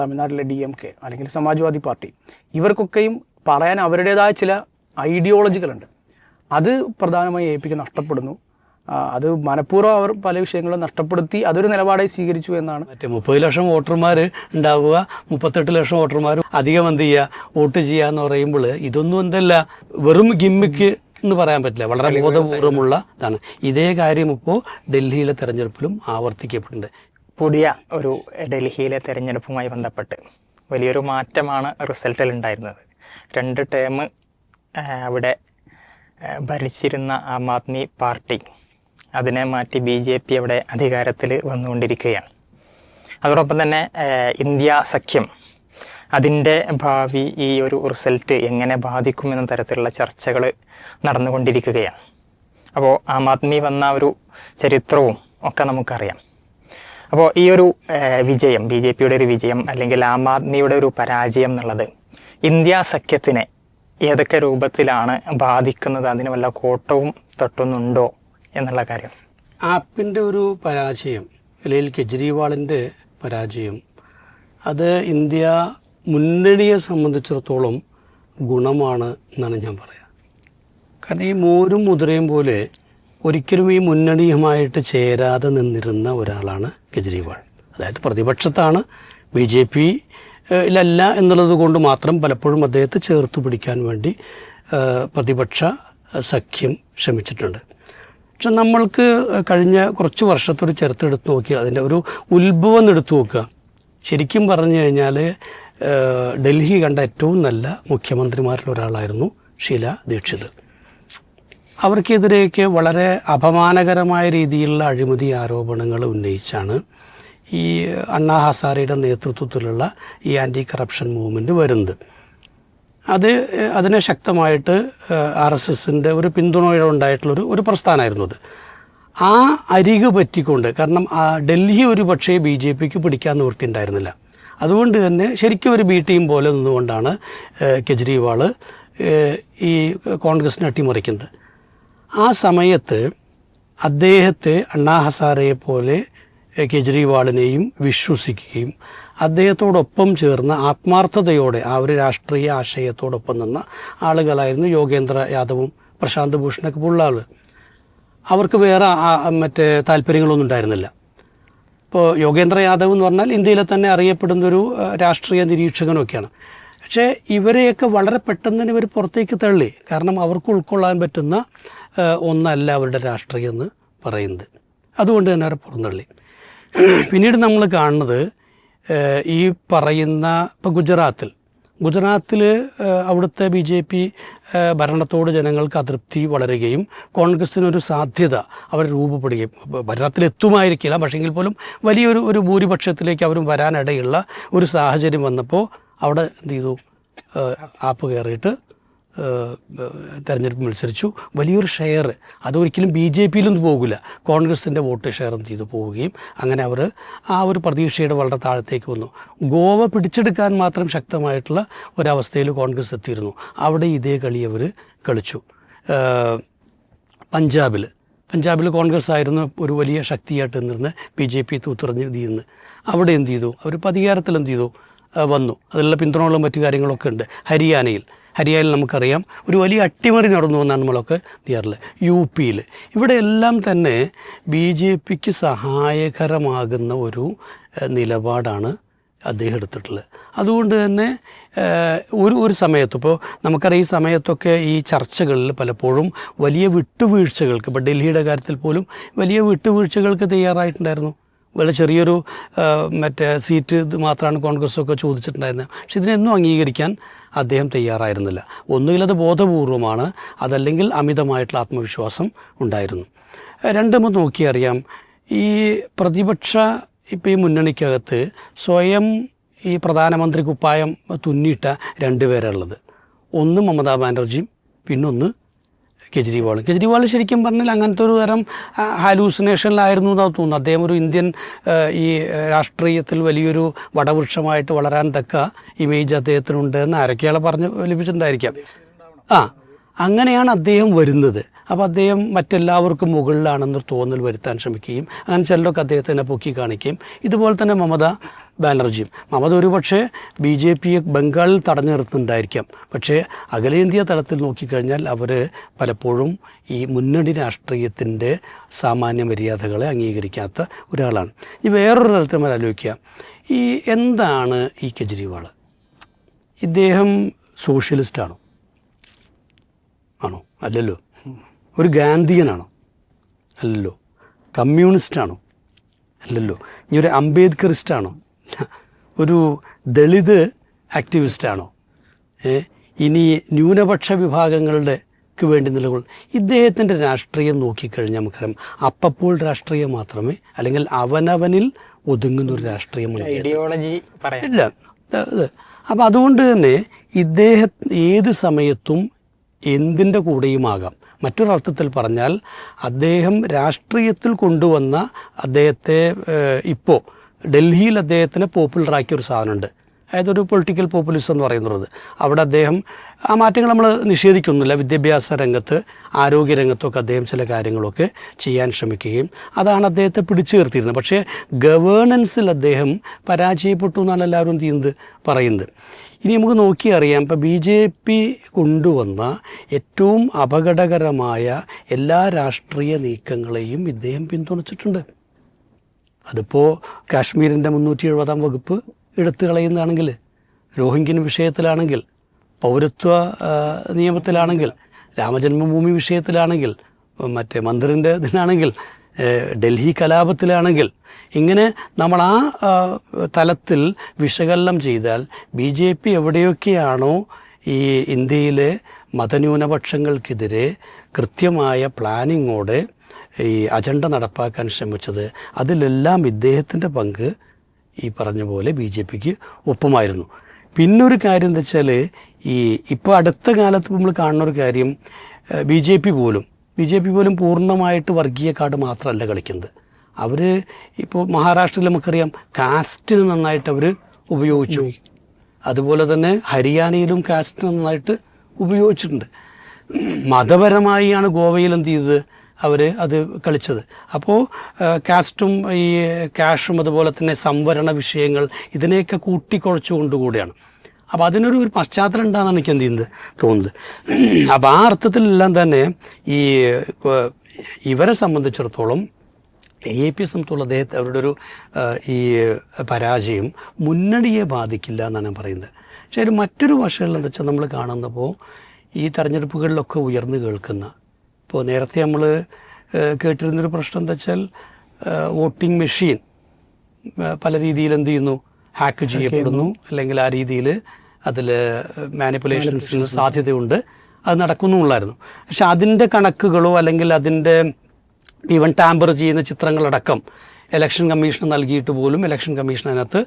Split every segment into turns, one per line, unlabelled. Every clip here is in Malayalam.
തമിഴ്നാട്ടിലെ ഡി എം കെ അല്ലെങ്കിൽ സമാജ്വാദി പാർട്ടി. ഇവർക്കൊക്കെയും പറയാൻ അവരുടേതായ ചില ഐഡിയോളജികളുണ്ട് അത് പ്രധാനമായി എ പിക്ക് നഷ്ടപ്പെടുന്നു അത് മനഃപൂർവം അവർ പല വിഷയങ്ങളും നഷ്ടപ്പെടുത്തി അതൊരു നിലപാടായി സ്വീകരിച്ചു എന്നാണ്.
മറ്റേ മുപ്പത് ലക്ഷം വോട്ടർമാർ ഉണ്ടാവുക മുപ്പത്തെട്ട് ലക്ഷം വോട്ടർമാർ അധികം എന്ത് ചെയ്യുക വോട്ട് ചെയ്യുക എന്ന് പറയുമ്പോൾ ഇതൊന്നും എന്തല്ല വെറും ഗിമ്മിക്ക് എന്ന് പറയാൻ പറ്റില്ല. വളരെ ബോധപൂർവമുള്ള ഇതാണ്. ഇതേ കാര്യം ഇപ്പോൾ ഡൽഹിയിലെ തെരഞ്ഞെടുപ്പിലും ആവർത്തിക്കപ്പെടുന്നുണ്ട്
പുതിയ ഒരു ഡൽഹിയിലെ തെരഞ്ഞെടുപ്പുമായി ബന്ധപ്പെട്ട് വലിയൊരു മാറ്റമാണ് റിസൾട്ടിൽ ഉണ്ടായിരുന്നത് രണ്ട് ടേം അവിടെ ഭരിച്ചിരുന്ന ആം ആദ്മി പാർട്ടി അതിനെ മാറ്റി ബി ജെ പി അവിടെ അധികാരത്തിൽ വന്നുകൊണ്ടിരിക്കുകയാണ്. അതോടൊപ്പം തന്നെ ഇന്ത്യ സഖ്യം അതിന്റെ ഭാവി ഈ ഒരു റിസൾട്ട് എങ്ങനെ ബാധിക്കും എന്ന തരത്തിലുള്ള ചർച്ചകൾ നടന്നുകൊണ്ടിരിക്കുകയാണ്. അപ്പോൾ ആം ആദ്മി വന്ന ഒരു ചരിത്രവും ഒക്കെ നമുക്കറിയാം. അപ്പോൾ ഈ ഒരു വിജയം ബി ജെ പിയുടെ ഒരു വിജയം അല്ലെങ്കിൽ ആം ആദ്മിയുടെ ഒരു പരാജയം എന്നുള്ളത് ഇന്ത്യ സഖ്യത്തിനെ ഏതൊക്കെ രൂപത്തിലാണ് ബാധിക്കുന്നത്? അതിന് വല്ല കോട്ടവും തട്ടുന്നുണ്ടോ എന്നുള്ള കാര്യം.
ആപ്പിന്റെ ഒരു പരാജയം അല്ലെങ്കിൽ കെജ്രിവാളിന്റെ പരാജയം അത് ഇന്ത്യ മുന്നണിയെ സംബന്ധിച്ചിടത്തോളം ഗുണമാണ് എന്നാണ് ഞാൻ പറയാം. കാരണം ഈ മോരും മുതിരയും പോലെ ഒരിക്കലും ഈ മുന്നണിയുമായിട്ട് ചേരാതെ നിന്നിരുന്ന ഒരാളാണ് കെജ്രിവാൾ. അതായത് പ്രതിപക്ഷത്താണ് ബി ജെ പി ഇല്ലല്ല എന്നുള്ളത് കൊണ്ട് മാത്രം പലപ്പോഴും അദ്ദേഹത്തെ ചേർത്ത് പിടിക്കാൻ വേണ്ടി പ്രതിപക്ഷ സഖ്യം ശ്രമിച്ചിട്ടുണ്ട്. പക്ഷെ നമ്മൾക്ക് കഴിഞ്ഞ കുറച്ച് വർഷത്തൊരു ചരിത്രം എടുത്ത് നോക്കിയാൽ അതിന്റെ ഒരു ഉത്ഭവം എടുത്തു നോക്കുക. ശരിക്കും പറഞ്ഞു കഴിഞ്ഞാൽ ഡൽഹി കണ്ട ഏറ്റവും നല്ല മുഖ്യമന്ത്രിമാരിൽ ഒരാളായിരുന്നു ഷീല ദീക്ഷിത്. അവർക്കെതിരെയൊക്കെ വളരെ അപമാനകരമായ രീതിയിലുള്ള അഴിമതി ആരോപണങ്ങൾ ഉന്നയിച്ചാണ് ഈ അണ്ണാ ഹസാരയുടെ നേതൃത്വത്തിലുള്ള ഈ ആന്റി കറപ്ഷൻ മൂവ്മെന്റ് വരുന്നത്. അത് അതിനെ ശക്തമായിട്ട് ആർ എസ് എസിന്റെ ഒരു പിന്തുണയോടെ ഉണ്ടായിട്ടുള്ളൊരു ഒരു പ്രസ്ഥാനമായിരുന്നു അത്. ആ അരികു പറ്റിക്കൊണ്ട് കാരണം ഡൽഹി ഒരു പക്ഷേ ബി ജെ പിക്ക് പിടിക്കാൻ നിവൃത്തി ഉണ്ടായിരുന്നില്ല അതുകൊണ്ട് തന്നെ ശരിക്കും ഒരു ബി ടീം പോലെ നിന്നുകൊണ്ടാണ് കെജ്രിവാൾ ഈ കോൺഗ്രസിനെ അട്ടിമറിക്കുന്നത്. ആ സമയത്ത് അദ്ദേഹത്തെ അണ്ണാ ഹസാരയെ പോലെ കെജ്രിവാളിനെയും വിശ്വസിക്കുകയും അദ്ദേഹത്തോടൊപ്പം ചേർന്ന ആത്മാർത്ഥതയോടെ ആ ഒരു രാഷ്ട്രീയ ആശയത്തോടൊപ്പം നിന്ന ആളുകളായിരുന്നു യോഗേന്ദ്ര യാദവും പ്രശാന്ത് ഭൂഷണൊക്കെ പോലുള്ള ആൾ അവർക്ക് വേറെ മറ്റേ താല്പര്യങ്ങളൊന്നും ഉണ്ടായിരുന്നില്ല. ഇപ്പോൾ യോഗേന്ദ്ര യാദവ് എന്ന് പറഞ്ഞാൽ ഇന്ത്യയിലെ തന്നെ അറിയപ്പെടുന്നൊരു രാഷ്ട്രീയ നിരീക്ഷകനൊക്കെയാണ്. പക്ഷേ ഇവരെയൊക്കെ വളരെ പെട്ടെന്ന് തന്നെ ഇവർ പുറത്തേക്ക് തള്ളി. കാരണം അവർക്ക് ഉൾക്കൊള്ളാൻ പറ്റുന്ന ഒന്നല്ല അവരുടെ രാഷ്ട്രീയം എന്ന് പറയുന്നത്. അതുകൊണ്ട് തന്നെ അവരെ പുറന്തള്ളി. പിന്നീട് നമ്മൾ കാണുന്നത് ഈ പറയുന്ന ഇപ്പോൾ ഗുജറാത്തിൽ. ഗുജറാത്തിൽ അവിടുത്തെ ബി ജെ പി ഭരണത്തോട് ജനങ്ങൾക്ക് അതൃപ്തി വളരുകയും കോൺഗ്രസ്സിനൊരു സാധ്യത അവർ രൂപപ്പെടുകയും ഭരണത്തിലെത്തുമായിരിക്കില്ല. പക്ഷേങ്കിൽ പോലും വലിയൊരു ഒരു ഭൂരിപക്ഷത്തിലേക്ക് അവരും വരാനിടയുള്ള ഒരു സാഹചര്യം വന്നപ്പോൾ അവിടെ എന്ത് ചെയ്തു? ആപ്പ് കയറിയിട്ട് തെരഞ്ഞെടുപ്പ് മത്സരിച്ചു. വലിയൊരു ഷെയർ അതൊരിക്കലും ബി ജെ പിയിലൊന്നും പോകില്ല കോൺഗ്രസിന്റെ വോട്ട് ഷെയർ എന്ത് ചെയ്തു പോവുകയും അങ്ങനെ അവർ ആ ഒരു പ്രതീക്ഷയുടെ വളരെ താഴത്തേക്ക് വന്നു. ഗോവ പിടിച്ചെടുക്കാൻ മാത്രം ശക്തമായിട്ടുള്ള ഒരവസ്ഥയിൽ കോൺഗ്രസ് എത്തിയിരുന്നു. അവിടെ ഇതേ കളി അവർ കളിച്ചു. പഞ്ചാബിൽ പഞ്ചാബിൽ കോൺഗ്രസ് ആയിരുന്നു ഒരു വലിയ ശക്തിയായിട്ട് നിന്നിരുന്ന് ബി ജെ പി തൂത്തുറഞ്ഞ് നിന്ന്. അവിടെ എന്ത് ചെയ്തു? അവർ അധികാരത്തിൽ എന്ത് ചെയ്തു? വന്നു. അതിലുള്ള പിന്തുണകളും മറ്റു കാര്യങ്ങളൊക്കെ ഉണ്ട്. ഹരിയാനയിൽ. ഹരിയാനയിൽ നമുക്കറിയാം. ഒരു വലിയ അട്ടിമറി നടന്നു എന്നാണ് നമ്മളൊക്കെ ചെയ്യാറില്ല യു പിയിൽ ഇവിടെയെല്ലാം തന്നെ ബി ജെ പിക്ക് സഹായകരമാകുന്ന ഒരു നിലപാടാണ് അദ്ദേഹം എടുത്തിട്ടുള്ളത്. അതുകൊണ്ട് തന്നെ ഒരു ഒരു സമയത്ത് ഇപ്പോൾ നമുക്കറിയാം ഈ സമയത്തൊക്കെ ഈ ചർച്ചകളിൽ പലപ്പോഴും വലിയ വിട്ടുവീഴ്ചകൾക്ക് ഇപ്പോൾ ഡൽഹിയുടെ കാര്യത്തിൽ പോലും വലിയ വിട്ടുവീഴ്ചകൾക്ക് തയ്യാറായിട്ടുണ്ടായിരുന്നു. വളരെ ചെറിയൊരു മറ്റേ സീറ്റ് ഇത് മാത്രമാണ് കോൺഗ്രസ്സൊക്കെ ചോദിച്ചിട്ടുണ്ടായിരുന്നത് പക്ഷെ ഇതിനൊന്നും അംഗീകരിക്കാൻ അദ്ദേഹം തയ്യാറായിരുന്നില്ല. ഒന്നുകിൽ അത് ബോധപൂർവമാണ് അതല്ലെങ്കിൽ അമിതമായിട്ടുള്ള ആത്മവിശ്വാസം ഉണ്ടായിരുന്നു. മൂന്ന് നോക്കിയറിയാം ഈ പ്രതിപക്ഷ ഇപ്പോൾ ഈ മുന്നണിക്കകത്ത് സ്വയം ഈ പ്രധാനമന്ത്രി കുപ്പായം തുന്നിയിട്ട രണ്ടുപേരുള്ളത് ഒന്ന് മമതാ ബാനർജിയും പിന്നൊന്ന് കെജ്രിവാൾ. കെജ്രിവാൾ ശരിക്കും പറഞ്ഞാൽ അങ്ങനത്തെ ഒരു തരം ഹാലൂസിനേഷനിലായിരുന്നു എന്നാണ് തോന്നുന്നു. അദ്ദേഹം ഒരു ഇന്ത്യൻ ഈ രാഷ്ട്രീയത്തിൽ വലിയൊരു വടവൃക്ഷമായിട്ട് വളരാൻ തക്ക ഇമേജ് അദ്ദേഹത്തിനുണ്ട് എന്ന് ആരൊക്കെയാളെ പറഞ്ഞ് ലഭിച്ചിട്ടുണ്ടായിരിക്കാം ആ അങ്ങനെയാണ് അദ്ദേഹം വരുന്നത്. അപ്പോൾ അദ്ദേഹം മറ്റെല്ലാവർക്കും മുകളിലാണെന്നൊരു തോന്നൽ വരുത്താൻ ശ്രമിക്കുകയും അങ്ങനെ ചിലരൊക്കെ അദ്ദേഹത്തിനെ പൊക്കി കാണിക്കുകയും. ഇതുപോലെ തന്നെ മമത ബാനർജിയും. മമത ഒരുപക്ഷെ ബി ജെ പിയെ ബംഗാളിൽ തടഞ്ഞു നിർത്തുന്നുണ്ടായിരിക്കാം. പക്ഷേ അഖിലേന്ത്യാ തലത്തിൽ നോക്കിക്കഴിഞ്ഞാൽ അവർ പലപ്പോഴും ഈ മുന്നണി രാഷ്ട്രീയത്തിന്റെ സാമാന്യ മര്യാദകളെ അംഗീകരിക്കാത്ത ഒരാളാണ്. ഇനി വേറൊരു തരത്തിൽ നമ്മൾ ആലോചിക്കുക. ഈ എന്താണ് ഈ കെജ്രിവാൾ ഇദ്ദേഹം സോഷ്യലിസ്റ്റാണോ? ആണോ? അല്ലല്ലോ. ഒരു ഗാന്ധിയനാണോ? അല്ലല്ലോ. കമ്മ്യൂണിസ്റ്റാണോ? അല്ലല്ലോ. ഇനി ഒരു അംബേദ്കറിസ്റ്റാണോ ഒരു ദളിത് ആക്ടിവിസ്റ്റാണോ? ഇനി ന്യൂനപക്ഷ വിഭാഗങ്ങളുടെ ക്ക് വേണ്ടി നിലകൊള്ളും ഇദ്ദേഹത്തിന്റെ രാഷ്ട്രീയം നോക്കിക്കഴിഞ്ഞാൽ നമുക്കറിയാം. അപ്പപ്പോൾ രാഷ്ട്രീയം മാത്രമേ അല്ലെങ്കിൽ അവനവനിൽ ഒതുങ്ങുന്ന ഒരു രാഷ്ട്രീയമുണ്ട്
ഐഡിയോളജി
ഇല്ല. അപ്പം അതുകൊണ്ട് തന്നെ ഇദ്ദേഹ ഏത് സമയത്തും എന്തിന്റെ കൂടെയുമാകാം? മറ്റൊരർത്ഥത്തിൽ പറഞ്ഞാൽ അദ്ദേഹം രാഷ്ട്രീയത്തിൽ കൊണ്ടുവന്ന അദ്ദേഹത്തെ ഇപ്പോൾ ഡൽഹിയിൽ അദ്ദേഹത്തിന് പോപ്പുലറാക്കിയ ഒരു സാധനമുണ്ട്. അതായത് ഒരു പൊളിറ്റിക്കൽ പോപ്പുലിസം എന്ന് പറയുന്നത്. അവിടെ അദ്ദേഹം ആ മാറ്റങ്ങൾ നമ്മൾ നിഷേധിക്കുന്നില്ല. വിദ്യാഭ്യാസ രംഗത്ത് ആരോഗ്യ രംഗത്തൊക്കെ അദ്ദേഹം ചില കാര്യങ്ങളൊക്കെ ചെയ്യാൻ ശ്രമിക്കുകയും അതാണ് അദ്ദേഹത്തെ പിടിച്ചു നിർത്തിയിരുന്നത്. പക്ഷേ ഗവേണൻസിൽ അദ്ദേഹം പരാജയപ്പെട്ടു എന്നാണ് എല്ലാവരും തീന്ത് പറയുന്നത്. ഇനി നമുക്ക് നോക്കി അറിയാം ഇപ്പോൾ ബി ജെ പി കൊണ്ടുവന്ന ഏറ്റവും അപകടകരമായ എല്ലാ രാഷ്ട്രീയ നീക്കങ്ങളെയും ഇദ്ദേഹം പിന്തുണച്ചിട്ടുണ്ട്. അതിപ്പോൾ കാശ്മീരിന്റെ മുന്നൂറ്റി എഴുപതാം വകുപ്പ് എടുത്തു കളയുന്നതാണെങ്കിൽ രോഹിംഗ്യൻ വിഷയത്തിലാണെങ്കിൽ പൗരത്വ നിയമത്തിലാണെങ്കിൽ രാമജന്മഭൂമി വിഷയത്തിലാണെങ്കിൽ മറ്റേ മന്ദിറിന്റെ ഇതിലാണെങ്കിൽ ഡൽഹി കലാപത്തിലാണെങ്കിൽ ഇങ്ങനെ നമ്മൾ ആ, തലത്തിൽ വിശകലനം ചെയ്താൽ ബി ജെ പി എവിടെയൊക്കെയാണോ ഈ ഇന്ത്യയിലെ മതന്യൂനപക്ഷങ്ങൾക്കെതിരെ കൃത്യമായ പ്ലാനിങ്ങോടെ ഈ അജണ്ട നടപ്പാക്കാൻ ശ്രമിച്ചത് അതിലെല്ലാം ഇദ്ദേഹത്തിന്റെ പങ്ക് ഈ പറഞ്ഞ പോലെ ബി ജെ പിക്ക് ഒപ്പമായിരുന്നു. പിന്നൊരു കാര്യം എന്താ വെച്ചാൽ ഈ ഇപ്പോൾ അടുത്ത കാലത്ത് നമ്മൾ കാണുന്ന ഒരു കാര്യം ബി ജെ പി പോലും ബി ജെ പി പോലും പൂർണമായിട്ട് വർഗീയ കാർഡ് മാത്രമല്ല കളിക്കുന്നത്. അവർ ഇപ്പോൾ മഹാരാഷ്ട്രയിൽ നമുക്കറിയാം കാസ്റ്റിന് നന്നായിട്ട് അവർ ഉപയോഗിച്ചു. അതുപോലെ തന്നെ ഹരിയാനയിലും കാസ്റ്റിന് നന്നായിട്ട് ഉപയോഗിച്ചിട്ടുണ്ട്. മതപരമായാണ് ഗോവയിൽ എന്ത് ചെയ്തത്? അവർ അത് കളിച്ചത്. അപ്പോൾ കാസ്റ്റും ഈ ക്യാഷും അതുപോലെ തന്നെ സംവരണ വിഷയങ്ങൾ ഇതിനെയൊക്കെ കൂട്ടിക്കുഴച്ചുകൊണ്ടുകൂടിയാണ് അപ്പോൾ അതിനൊരു ഒരു പശ്ചാത്തലം ഉണ്ടാകുന്നതാണ് എനിക്ക് എന്ത് ചെയ്യുന്നത് തോന്നുന്നത്. അപ്പോൾ ആ അർത്ഥത്തിലെല്ലാം തന്നെ ഈ ഇവരെ സംബന്ധിച്ചിടത്തോളം എ പി സംബന്ധിച്ചുള്ള അദ്ദേഹത്തെ അവരുടെ ഒരു ഈ പരാജയം മുന്നണിയെ ബാധിക്കില്ല എന്നാണ് ഞാൻ പറയുന്നത്. പക്ഷേ അതിന് മറ്റൊരു വശങ്ങളിൽ എന്താ വെച്ചാൽ നമ്മൾ കാണുന്നപ്പോൾ ഈ തെരഞ്ഞെടുപ്പുകളിലൊക്കെ ഉയർന്നു കേൾക്കുന്ന ഇപ്പോൾ നേരത്തെ നമ്മൾ കേട്ടിരുന്നൊരു പ്രശ്നം എന്താ വെച്ചാൽ വോട്ടിംഗ് മെഷീൻ പല രീതിയിൽ എന്ത് ചെയ്യുന്നു? ഹാക്ക് ചെയ്യപ്പെടുന്നു. അല്ലെങ്കിൽ ആ രീതിയിൽ അതിൽ മാനിപ്പുലേഷൻസിന് സാധ്യതയുണ്ട്. അത് നടക്കുന്നുള്ളായിരുന്നു പക്ഷെ അതിന്റെ കണക്കുകളോ അല്ലെങ്കിൽ അതിന്റെ ഈവൻ ടാമ്പർ ചെയ്യുന്ന ചിത്രങ്ങളടക്കം ഇലക്ഷൻ കമ്മീഷന് നൽകിയിട്ട് പോലും ഇലക്ഷൻ കമ്മീഷൻ അതിനകത്ത്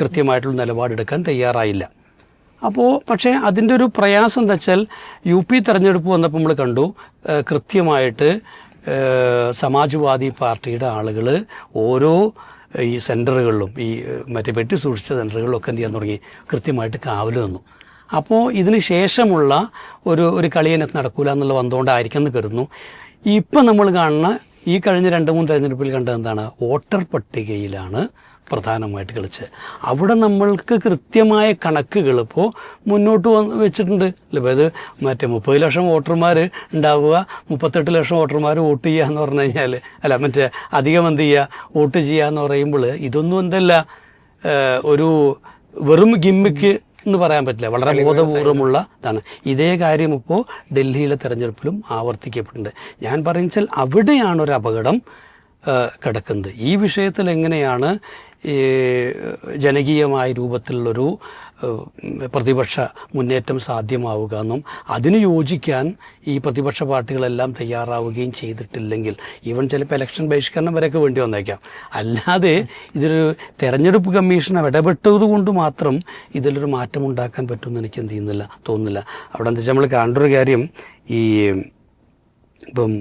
കൃത്യമായിട്ടുള്ള നിലപാടെടുക്കാൻ തയ്യാറായില്ല. അപ്പോൾ പക്ഷേ അതിന്റെ ഒരു പ്രയാസം എന്താ വെച്ചാൽ യു പി തെരഞ്ഞെടുപ്പ് വന്നപ്പോൾ നമ്മൾ കണ്ടു കൃത്യമായിട്ട് സമാജ്വാദി പാർട്ടിയുടെ ആളുകൾ ഓരോ ഈ സെന്ററുകളിലും ഈ മറ്റേ പെട്ടി സൂക്ഷിച്ച സെന്ററുകളിലൊക്കെ എന്ത് ചെയ്യാൻ തുടങ്ങി. കൃത്യമായിട്ട് കാവൽ നിന്നു. അപ്പോൾ ഇതിന് ശേഷമുള്ള ഒരു ഒരു കളിയനത്ത് നടക്കൂല എന്നുള്ള വന്നുകൊണ്ടായിരിക്കും എന്ന് കരുതുന്നു. ഇപ്പം നമ്മൾ കാണുന്ന ഈ കഴിഞ്ഞ രണ്ട് മൂന്ന് തെരഞ്ഞെടുപ്പിൽ കണ്ടത് എന്താണ്? വോട്ടർ പട്ടികയിലാണ് പ്രധാനമായിട്ട് കളിച്ചത്. അവിടെ നമ്മൾക്ക് കൃത്യമായ കണക്കുകൾ ഇപ്പോൾ മുന്നോട്ട് വന്ന് വെച്ചിട്ടുണ്ട്. അല്ലേ ഇത് മറ്റേ മുപ്പത് ലക്ഷം വോട്ടർമാർ ഉണ്ടാവുക മുപ്പത്തെട്ട് ലക്ഷം വോട്ടർമാർ വോട്ട് ചെയ്യുക എന്ന് പറഞ്ഞു കഴിഞ്ഞാൽ അല്ല മറ്റേ അധികം എന്ത് ചെയ്യുക വോട്ട് ചെയ്യുക എന്ന് പറയുമ്പോൾ ഇതൊന്നും എന്തല്ല ഒരു വെറും ഗിമ്മിക്ക് എന്ന് പറയാൻ പറ്റില്ല. വളരെ ബോധപൂർവമുള്ള ഇതാണ്. ഇതേ കാര്യം ഇപ്പോൾ ഡൽഹിയിലെ തെരഞ്ഞെടുപ്പിലും ആവർത്തിക്കപ്പെട്ടിട്ടുണ്ട്. ഞാൻ പറയുന്നത് അവിടെയാണ് ഒരു അപകടം കിടക്കുന്നത്. ഈ വിഷയത്തിൽ എങ്ങനെയാണ് ഈ ജനകീയമായ രൂപത്തിലുള്ളൊരു പ്രതിപക്ഷ മുന്നേറ്റം സാധ്യമാവുക എന്നും അതിന് യോജിക്കാൻ ഈ പ്രതിപക്ഷ പാർട്ടികളെല്ലാം തയ്യാറാവുകയും ചെയ്തിട്ടില്ലെങ്കിൽ ഈവൻ ചിലപ്പോൾ ഇലക്ഷൻ ബഹിഷ്കരണം വരെയൊക്കെ വേണ്ടി വന്നേക്കാം. അല്ലാതെ ഇതൊരു തെരഞ്ഞെടുപ്പ് കമ്മീഷൻ ഇടപെട്ടത് കൊണ്ട് മാത്രം ഇതിലൊരു മാറ്റം ഉണ്ടാക്കാൻ പറ്റുമെന്ന് എനിക്ക് എന്ത് ചെയ്യുന്നില്ല തോന്നുന്നില്ല. അവിടെ എന്താ വെച്ചാൽ നമ്മൾ കാണേണ്ട ഒരു കാര്യം ഈ ഇപ്പം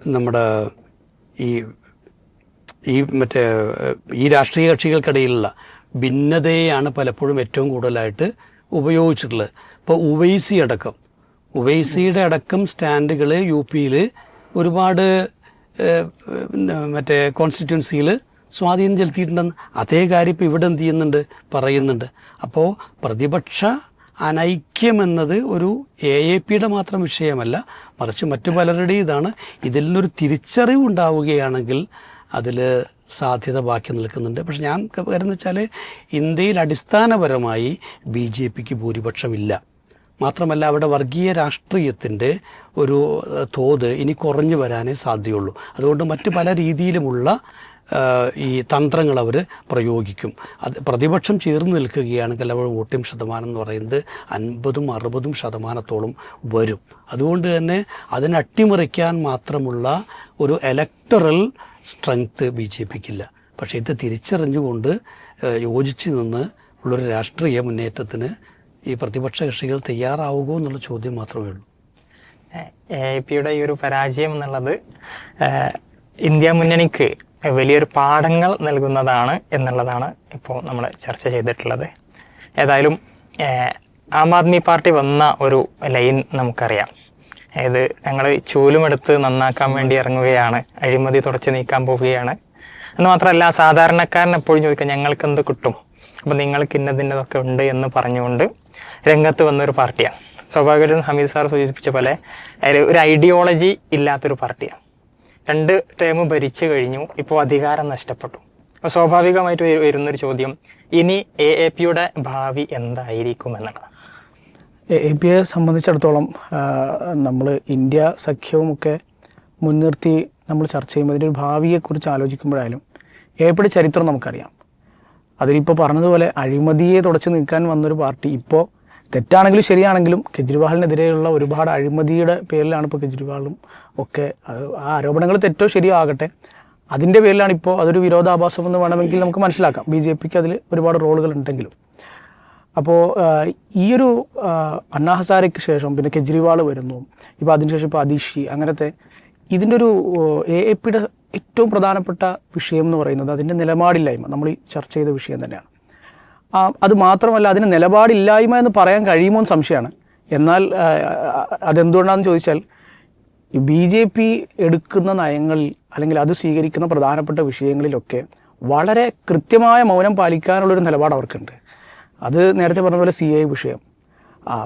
നമ്മുടെ ഈ ഈ മറ്റേ ഈ രാഷ്ട്രീയ കക്ഷികൾക്കിടയിലുള്ള ഭിന്നതയെയാണ് പലപ്പോഴും ഏറ്റവും കൂടുതലായിട്ട് ഉപയോഗിച്ചിട്ടുള്ളത്. ഇപ്പോൾ ഉവൈസി അടക്കം. ഉവൈസിയുടെ അടക്കം സ്റ്റാൻഡുകൾ യു പിയിൽ ഒരുപാട് മറ്റേ കോൺസ്റ്റിറ്റ്യുവൻസിയിൽ സ്വാധീനം ചെലുത്തിയിട്ടുണ്ടെന്ന് അതേ കാര്യം ഇപ്പോൾ ഇവിടെ എന്ത് ചെയ്യുന്നുണ്ട്? പറയുന്നുണ്ട്. അപ്പോൾ പ്രതിപക്ഷ അനൈക്യം എന്നത് ഒരു എ എ പിയുടെ മാത്രം വിഷയമല്ല മറിച്ച് മറ്റു പലരുടെയും ഇതാണ്. ഇതിൽ നിന്നൊരു തിരിച്ചറിവ് ഉണ്ടാവുകയാണെങ്കിൽ അതിൽ സാധ്യത ബാക്കി നിൽക്കുന്നുണ്ട്. പക്ഷെ ഞാൻ കരുതുന്ന വെച്ചാൽ ഇന്ത്യയിൽ അടിസ്ഥാനപരമായി ബി ജെ പിക്ക് ഭൂരിപക്ഷമില്ല. മാത്രമല്ല അവിടെ വർഗീയ രാഷ്ട്രീയത്തിന്റെ ഒരു തോത് ഇനി കുറഞ്ഞു വരാനേ സാധ്യതയുള്ളൂ. അതുകൊണ്ട് മറ്റു പല രീതിയിലുമുള്ള ഈ തന്ത്രങ്ങൾ അവർ പ്രയോഗിക്കും. അത് പ്രതിപക്ഷം ചേർന്ന് നിൽക്കുകയാണെങ്കിൽ അവർ വോട്ടിംഗ് ശതമാനം എന്ന് പറയുന്നത് അൻപതും അറുപതും ശതമാനത്തോളം വരും. അതുകൊണ്ട് തന്നെ അതിനട്ടിമറിക്കാൻ മാത്രമുള്ള ഒരു എലക്ടറൽ സ്ട്രെങ്ത് ബി ജെ പിക്കില്ല. പക്ഷേ ഇത് തിരിച്ചറിഞ്ഞുകൊണ്ട് യോജിച്ച് നിന്ന് ഉള്ളൊരു രാഷ്ട്രീയ മുന്നേറ്റത്തിന് ഈ പ്രതിപക്ഷ കക്ഷികൾ തയ്യാറാവുമോ എന്നുള്ള ചോദ്യം മാത്രമേ ഉള്ളൂ.
എ പിയുടെ ഈ ഒരു പരാജയം എന്നുള്ളത് ഇന്ത്യ മുന്നണിക്ക് വലിയൊരു പാഠങ്ങൾ നൽകുന്നതാണ് എന്നുള്ളതാണ് ഇപ്പോൾ നമ്മൾ ചർച്ച ചെയ്തിട്ടുള്ളത്. ഏതായാലും ആം ആദ്മി പാർട്ടി വന്ന ഒരു ലൈൻ നമുക്കറിയാം. അതായത് ഞങ്ങൾ ചൂലുമെടുത്ത് നന്നാക്കാൻ വേണ്ടി ഇറങ്ങുകയാണ്. അഴിമതി തുടച്ചു നീക്കാൻ പോവുകയാണ്. എന്ന് മാത്രമല്ല സാധാരണക്കാരൻ എപ്പോഴും ചോദിക്കാം ഞങ്ങൾക്ക് എന്ത് കിട്ടും? അപ്പം നിങ്ങൾക്ക് ഇന്നതിന്റെതൊക്കെ ഉണ്ട് എന്ന് പറഞ്ഞുകൊണ്ട് രംഗത്ത് വന്നൊരു പാർട്ടിയാണ്. സ്വാഭാവികമായിട്ടും ഹമീദ് സാർ സൂചിപ്പിച്ച പോലെ ഒരു ഐഡിയോളജി ഇല്ലാത്തൊരു പാർട്ടിയാണ്. രണ്ട് ടേം ഭരിച്ചു കഴിഞ്ഞു ഇപ്പോൾ അധികാരം നഷ്ടപ്പെട്ടു. അപ്പോൾ സ്വാഭാവികമായിട്ട് വരു- വരുന്നൊരു ചോദ്യം ഇനി എ എ പിയുടെ ഭാവി എന്തായിരിക്കും എന്നുള്ളതാണ്.
എ പി എ സംബന്ധിച്ചിടത്തോളം നമ്മൾ ഇന്ത്യ സഖ്യവുമൊക്കെ മുൻനിർത്തി നമ്മൾ ചർച്ച ചെയ്യുമ്പോൾ അതിന്റെ ഒരു ഭാവിയെക്കുറിച്ച് ആലോചിക്കുമ്പോഴായാലും ഏപ്പടി ചരിത്രം നമുക്കറിയാം. അതിലിപ്പോൾ പറഞ്ഞതുപോലെ അഴിമതിയെ തുടച്ചു നിൽക്കാൻ വന്നൊരു പാർട്ടി ഇപ്പോൾ തെറ്റാണെങ്കിലും ശരിയാണെങ്കിലും കെജ്രിവാളിനെതിരെയുള്ള ഒരുപാട് അഴിമതിയുടെ പേരിലാണ് ഇപ്പോൾ കെജ്രിവാളും ഒക്കെ ആ ആരോപണങ്ങൾ തെറ്റോ ശരിയോ ആകട്ടെ അതിന്റെ പേരിലാണ് ഇപ്പോൾ അതൊരു വിരോധാഭാസം എന്ന് വേണമെങ്കിൽ നമുക്ക് മനസ്സിലാക്കാം. ബി ജെ പിക്ക് അതിൽ ഒരുപാട് റോളുകൾ ഉണ്ടെങ്കിലും. അപ്പോൾ ഈയൊരു ഒരു ആ, അണ്ണാ ഹസാരയ്ക്ക് ശേഷം പിന്നെ കെജ്രിവാൾ വരുന്നു. ഇപ്പോൾ അതിനുശേഷം ഇപ്പോൾ അതിഷി അങ്ങനത്തെ ഇതിന്റെ ഒരു എ എ പിയുടെ ഏറ്റവും പ്രധാനപ്പെട്ട വിഷയം എന്ന് പറയുന്നത് അതിന്റെ നിലപാടില്ലായ്മ. നമ്മൾ ചർച്ച ചെയ്ത വിഷയം തന്നെയാണ്. അത് മാത്രമല്ല അതിന് നിലപാടില്ലായ്മ എന്ന് പറയാൻ കഴിയുമോ എന്ന് സംശയമാണ്. എന്നാൽ അതെന്തുകൊണ്ടാണെന്ന് ചോദിച്ചാൽ ബി ജെ പി എടുക്കുന്ന നയങ്ങളിൽ അല്ലെങ്കിൽ അത് സ്വീകരിക്കുന്ന പ്രധാനപ്പെട്ട വിഷയങ്ങളിലൊക്കെ വളരെ കൃത്യമായ മൗനം പാലിക്കാനുള്ളൊരു നിലപാട് അവർക്കുണ്ട്. അത് നേരത്തെ പറഞ്ഞ പോലെ സി ഐ വിഷയം.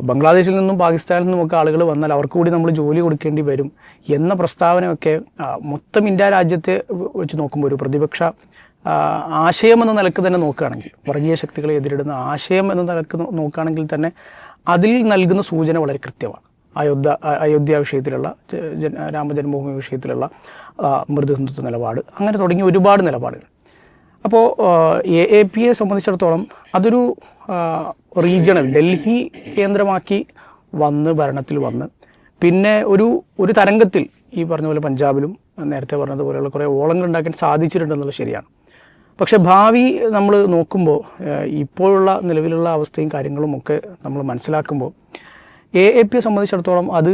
ബംഗ്ലാദേശിൽ നിന്നും പാകിസ്ഥാനിൽ നിന്നുമൊക്കെ ആളുകൾ വന്നാൽ അവർക്ക് കൂടി നമ്മൾ ജോലി കൊടുക്കേണ്ടി വരും എന്ന പ്രസ്താവനയൊക്കെ മൊത്തം ഇന്ത്യ രാജ്യത്തെ വെച്ച് നോക്കുമ്പോൾ ഒരു പ്രതിപക്ഷ ആശയം എന്ന നിലയ്ക്ക് തന്നെ നോക്കുകയാണെങ്കിൽ വർഗീയ ശക്തികളെ എതിരിടുന്ന ആശയം എന്ന നിലയ്ക്ക് നോക്കുകയാണെങ്കിൽ തന്നെ അതിൽ നൽകുന്ന സൂചന വളരെ കൃത്യമാണ്. അയോധ്യ അയോധ്യ വിഷയത്തിലുള്ള രാമജന്മഭൂമി വിഷയത്തിലുള്ള മൃദുഹിന്ദുത്വ നിലപാട് അങ്ങനെ തുടങ്ങിയ ഒരുപാട് നിലപാടുകൾ. അപ്പോൾ എ എ പിയെ സംബന്ധിച്ചിടത്തോളം അതൊരു റീജിയണൽ ഡൽഹി കേന്ദ്രമാക്കി വന്ന് ഭരണത്തിൽ വന്ന്. പിന്നെ ഒരു ഒരു തരംഗത്തിൽ ഈ പറഞ്ഞ പോലെ പഞ്ചാബിലും നേരത്തെ പറഞ്ഞതുപോലെയുള്ള കുറേ ഓളങ്ങൾ ഉണ്ടാക്കാൻ സാധിച്ചിട്ടുണ്ടെന്നുള്ളത് ശരിയാണ്. പക്ഷെ ഭാവി നമ്മൾ നോക്കുമ്പോൾ ഇപ്പോഴുള്ള നിലവിലുള്ള അവസ്ഥയും കാര്യങ്ങളും ഒക്കെ നമ്മൾ മനസ്സിലാക്കുമ്പോൾ എ എ പിയെ സംബന്ധിച്ചിടത്തോളം അത്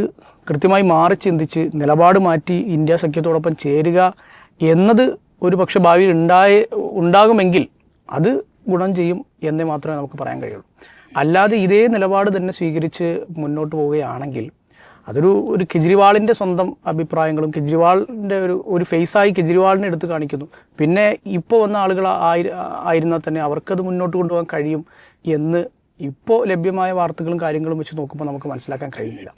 കൃത്യമായി മാറി ചിന്തിച്ച് നിലപാട് മാറ്റി ഇന്ത്യ സഖ്യത്തോടൊപ്പം ചേരുക എന്നത് ഒരു പക്ഷെ ഭാവിയിൽ ഉണ്ടായ ഉണ്ടാകുമെങ്കിൽ അത് ഗുണം ചെയ്യും എന്നേ മാത്രമേ നമുക്ക് പറയാൻ കഴിയുള്ളൂ. അല്ലാതെ ഇതേ നിലപാട് തന്നെ സ്വീകരിച്ച് മുന്നോട്ട് പോവുകയാണെങ്കിൽ അതൊരു ഒരു കെജ്രിവാളിന്റെ സ്വന്തം അഭിപ്രായങ്ങളും കെജ്രിവാളിന്റെ ഒരു ഒരു ഫേസായി കെജ്രിവാളിനെ എടുത്ത് കാണിക്കുന്നു. പിന്നെ ഇപ്പോൾ വന്ന ആളുകൾ ആയി ആയിരുന്നാൽ തന്നെ അവർക്കത് മുന്നോട്ട് കൊണ്ടുപോകാൻ കഴിയും എന്ന് ഇപ്പോൾ ലഭ്യമായ വാർത്തകളും കാര്യങ്ങളും വെച്ച് നോക്കുമ്പോൾ നമുക്ക് മനസ്സിലാക്കാൻ കഴിയുന്നില്ല.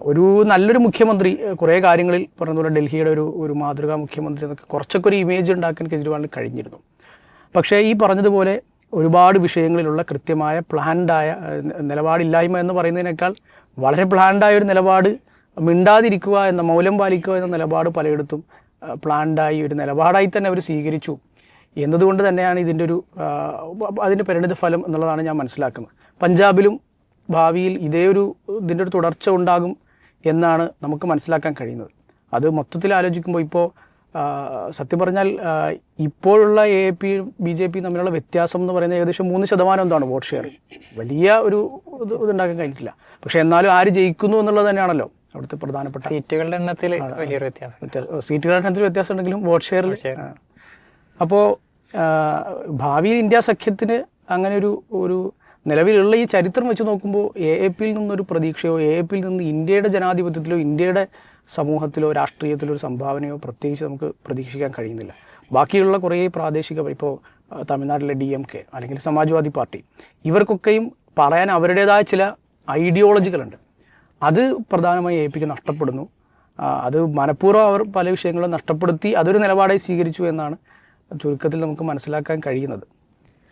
ഒരു നല്ലൊരു മുഖ്യമന്ത്രി കുറേ കാര്യങ്ങളിൽ പറഞ്ഞതുപോലെ പോലെ ഡൽഹിയുടെ ഒരു ഒരു മാതൃകാ മുഖ്യമന്ത്രി എന്നൊക്കെ കുറച്ചൊക്കെ ഒരു ഇമേജ് ഉണ്ടാക്കാൻ കെജ്രിവാളിന് കഴിഞ്ഞിരുന്നു. പക്ഷേ ഈ പറഞ്ഞതുപോലെ ഒരുപാട് വിഷയങ്ങളിലുള്ള കൃത്യമായ പ്ലാൻഡായ നിലപാടില്ലായ്മ എന്ന് പറയുന്നതിനേക്കാൾ വളരെ പ്ലാൻഡായ ഒരു നിലപാട് മിണ്ടാതിരിക്കുക എന്ന മൗലം പാലിക്കുക എന്ന നിലപാട് പലയിടത്തും പ്ലാൻഡായി ഒരു നിലപാടായി തന്നെ അവർ സ്വീകരിച്ചു. എന്നതുകൊണ്ട് തന്നെയാണ് ഇതിന്റെ ഒരു അതിന്റെ പരിണിത ഫലം എന്നുള്ളതാണ് ഞാൻ മനസ്സിലാക്കുന്നത്. പഞ്ചാബിലും ഭാവിയിൽ ഇതേ ഒരു ഇതിന്റെ ഒരു തുടർച്ച ഉണ്ടാകും എന്നാണ് നമുക്ക് മനസ്സിലാക്കാൻ കഴിയുന്നത്. അത് മൊത്തത്തിൽ ആലോചിക്കുമ്പോൾ ഇപ്പോൾ സത്യം പറഞ്ഞാൽ ഇപ്പോഴുള്ള A P B J P തമ്മിലുള്ള വ്യത്യാസം എന്ന് പറയുന്നത് ഏകദേശം മൂന്ന് ശതമാനം എന്താണ് വോട്ട് ഷെയർ? വലിയ ഒരു ഇത് ഇതുണ്ടാക്കാൻ കഴിഞ്ഞിട്ടില്ല. പക്ഷേ എന്നാലും ആര് ജയിക്കുന്നു എന്നുള്ളത് തന്നെയാണല്ലോ അവിടുത്തെ പ്രധാനപ്പെട്ട
സീറ്റുകളുടെ എണ്ണത്തിൽ വലിയൊരു വ്യത്യാസം.
വ്യത്യാസം സീറ്റുകളുടെ എണ്ണത്തിൽ വ്യത്യാസം ഉണ്ടെങ്കിലും വോട്ട് ഷെയറിൽ അപ്പോൾ ഭാവി ഇന്ത്യ സഖ്യത്തിന് അങ്ങനെ ഒരു ഒരു നിലവിലുള്ള ഈ ചരിത്രം വെച്ച് നോക്കുമ്പോൾ എ എ പിയിൽ നിന്നൊരു പ്രതീക്ഷയോ എ എ പിയിൽ നിന്ന് ഇന്ത്യയുടെ ജനാധിപത്യത്തിലോ ഇന്ത്യയുടെ സമൂഹത്തിലോ രാഷ്ട്രീയത്തിലോ ഒരു സംഭാവനയോ പ്രത്യേകിച്ച് നമുക്ക് പ്രതീക്ഷിക്കാൻ കഴിയുന്നില്ല. ബാക്കിയുള്ള കുറേ പ്രാദേശിക ഇപ്പോൾ തമിഴ്നാട്ടിലെ ഡി എം കെ അല്ലെങ്കിൽ സമാജ്വാദി പാർട്ടി ഇവർക്കൊക്കെയും പറയാൻ അവരുടേതായ ചില ഐഡിയോളജികളുണ്ട് അത് പ്രധാനമായി എ പിക്ക് നഷ്ടപ്പെടുന്നു. അത് മനഃപൂർവം അവർ പല വിഷയങ്ങളും നഷ്ടപ്പെടുത്തി അതൊരു നിലപാടായി സ്വീകരിച്ചു എന്നാണ് ചുരുക്കത്തിൽ നമുക്ക് മനസ്സിലാക്കാൻ കഴിയുന്നത്.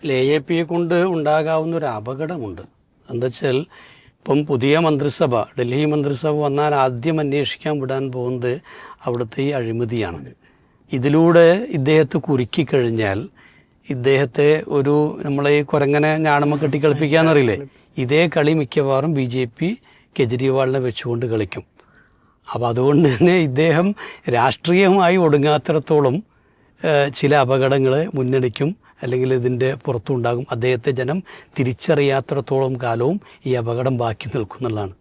എ പിയെ കൊണ്ട് ഉണ്ടാകാവുന്ന ഒരു അപകടമുണ്ട്. എന്താ വെച്ചാൽ ഇപ്പം പുതിയ മന്ത്രിസഭ ഡൽഹി മന്ത്രിസഭ വന്നാൽ ആദ്യം അന്വേഷിക്കാൻ വിടാൻ പോകുന്നത് അവിടുത്തെ ഈ അഴിമതിയാണ്. ഇതിലൂടെ ഇദ്ദേഹത്തെ കുരുക്കി കഴിഞ്ഞാൽ ഇദ്ദേഹത്തെ ഒരു നമ്മളെ ഈ കുരങ്ങനെ ഞാണമ്മ കെട്ടി കളിപ്പിക്കാന്നറിയില്ലേ ഇതേ കളി മിക്കവാറും ബി ജെ പി കെജ്രിവാളിനെ വെച്ചുകൊണ്ട് കളിക്കും. അപ്പോൾ അതുകൊണ്ട് തന്നെ ഇദ്ദേഹം രാഷ്ട്രീയമായി ഒടുങ്ങാത്തിടത്തോളം ചില അപകടങ്ങൾ മുന്നണിക്കും അല്ലെങ്കിൽ ഇതിന്റെ പുറത്തുണ്ടാകും. അദ്ദേഹത്തെ ജനം തിരിച്ചറിയാത്തിടത്തോളം കാലവും ഈ അപകടം ബാക്കി നിൽക്കുന്നുള്ളതാണ്